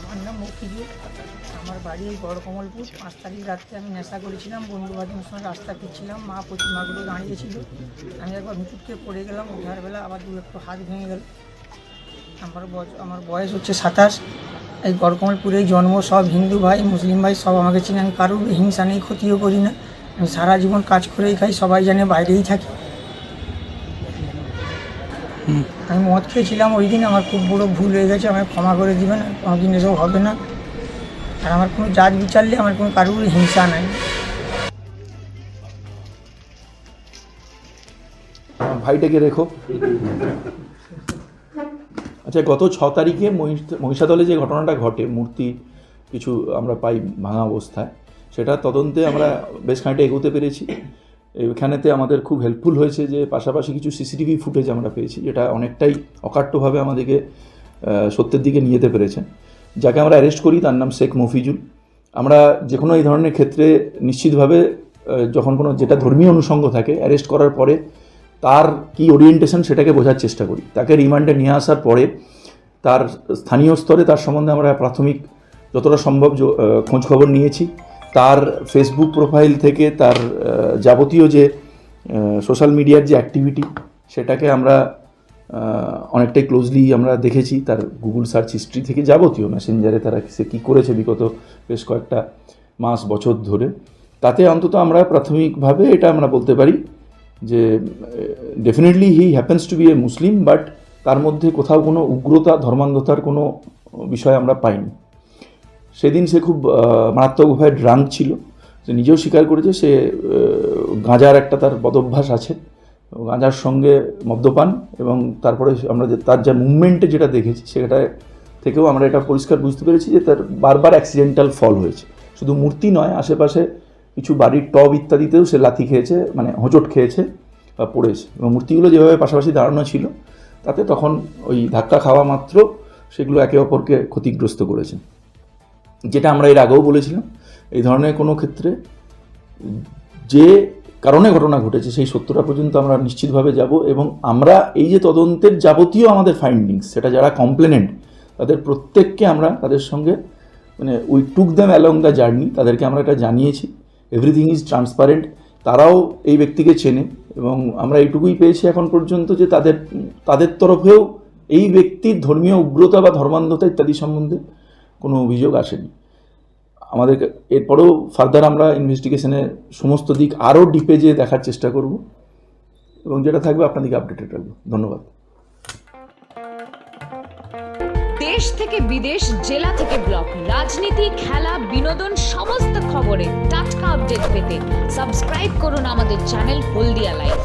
আমার নাম মফিজুর আমার বাড়ি এই গড়কমলপুর পাঁচ তারিখ রাত্রে আমি নেশা করেছিলাম, বন্ধু বান্ধবের সঙ্গে রাস্তা ফিরছিলাম, মা প্রতিমাগুলো দাঁড়িয়েছিল। আমি একবার হুঁচুটকে পড়ে গেলাম ওঠার বেলা আবার দু একটু হাত ভেঙে গেল। আমার বয়স আমার বয়স হচ্ছে সাতাশ। এই গড়কমলপুরেই জন্ম, সব হিন্দু ভাই, মুসলিম ভাই, সব আমাকে চিনে আমি কারোর হিংসা নেই, ক্ষতিও করি না। আমি সারা জীবন কাজ করেই খাই সবাই জানে বাইরেই থাকি। আমি মদ খেয়েছিলাম ওই দিন আমার খুব বড় ভুল হয়ে গেছে আমায় ক্ষমা করে দিবেন কোনোদিন এসব হবে না। আর আমার কোনো জাত বিচারলে আমার কোনো কারোর হিংসা নাই। ভাইটাকে রেখো। আচ্ছা গত ছ তারিখে মহিষ- মহিষাদলে যে ঘটনাটা ঘটে মূর্তি কিছু আমরা পাই ভাঙা অবস্থায় সেটা তদন্তে আমরা বেশ খানিকটা এগোতে পেরেছি। এখানেতে আমাদের খুব হেল্পফুল হয়েছে যে পাশাপাশি কিছু সিসিটিভি ফুটেজ আমরা পেয়েছি যেটা অনেকটাই অকাট্যভাবে আমাদেরকে সত্যের দিকে নিয়ে যেতে পেরেছে। যাকে আমরা অ্যারেস্ট করি তার নাম শেখ মফিজুল। আমরা যে কোনো এই ধরনের ক্ষেত্রে নিশ্চিতভাবে যখন কোনো যেটা ধর্মীয় অনুষঙ্গ থাকে অ্যারেস্ট করার পরে তার কি ওরিয়েন্টেশন সেটাকে বোঝার চেষ্টা করি। তাকে রিমান্ডে নিয়ে আসার পরে তার স্থানীয় স্তরে তার সম্বন্ধে আমরা প্রাথমিক যতটা সম্ভব জ- আহ, খোঁজ খবর নিয়েছি। তার ফেসবুক প্রোফাইল থেকে তার যাবতীয় যে সোশ্যাল মিডিয়ার যে অ্যাক্টিভিটি সেটাকে আমরা অনেকটাই ক্লোজলি আমরা দেখেছি। তার গুগল সার্চ হিস্ট্রি থেকে যাবতীয় মেসেঞ্জারে তারা সে কী করেছে বিগত বেশ কয়েকটা মাস, বছর ধরে। তাতে অন্তত আমরা প্রাথমিকভাবে এটা আমরা বলতে পারি যে definitely he happens to be a Muslim but তার মধ্যে কোথাও কোনো উগ্রতা, ধর্মান্ধতার কোনো বিষয় আমরা পাইনি। সেদিন সে খুব মারাত্মকভাবে ড্রাঙ্ক ছিল। সে নিজেও স্বীকার করেছে, সে গাঁজার একটা তার বদভ্যাস আছে। গাঁজার সঙ্গে মদ্যপান এবং তারপরে আমরা যে, তার যা মুভমেন্টে যেটা দেখেছি, সেটা থেকেও আমরা এটা পরিষ্কার বুঝতে পেরেছি যে তার বারবার অ্যাক্সিডেন্টাল ফল হয়েছে। শুধু মূর্তি নয়, আশেপাশে কিছু বাড়ির টব ইত্যাদিতেও সে লাথি খেয়েছে মানে হোঁচট খেয়েছে বা পড়েছে। এবং মূর্তিগুলো যেভাবে পাশাপাশি দাঁড়ানো ছিল, তাতে তখন ওই ধাক্কা খাওয়া মাত্র সেগুলো একে অপরকে ক্ষতিগ্রস্ত করেছে। যেটা আমরা এর আগেও বলেছিলাম, এই ধরনের কোনো ক্ষেত্রে যে কারণে ঘটনা ঘটেছে সেই সত্যটা পর্যন্ত আমরা নিশ্চিতভাবে যাব এবং আমরা এই যে তদন্তের যাবতীয় আমাদের ফাইন্ডিংস সেটা যারা কমপ্লেনেন্ট তাদের প্রত্যেককে আমরা তাদের সঙ্গে মানে we took them along the journey তাদেরকে আমরা এটা জানিয়েছি। এভরিথিং ইজ ট্রান্সপারেন্ট তারাও এই ব্যক্তিকে চেনে এবং আমরা এইটুকুই পেয়েছি এখন পর্যন্ত যে তাদের তাদের তরফেও এই ব্যক্তির ধর্মীয় উগ্রতা বা ধর্মান্ধতা ইত্যাদি সম্বন্ধে কোনো অভিযোগ আসেনি। আমাদের এরপরেও ফার্দার আমরা ইনভেস্টিগেশনে সমস্ত দিক আরও ডিপে যেয়ে দেখার চেষ্টা করব এবং যেটা থাকবে আপনাদেরকে আপডেটেড রাখব। ধন্যবাদ। দেশ থেকে বিদেশ, জেলা থেকে ব্লক, রাজনীতি, খেলা, বিনোদন, সমস্ত খবরে টাটকা আপডেট পেতে সাবস্ক্রাইব করুন আমাদের চ্যানেল হলদিয়া লাইভ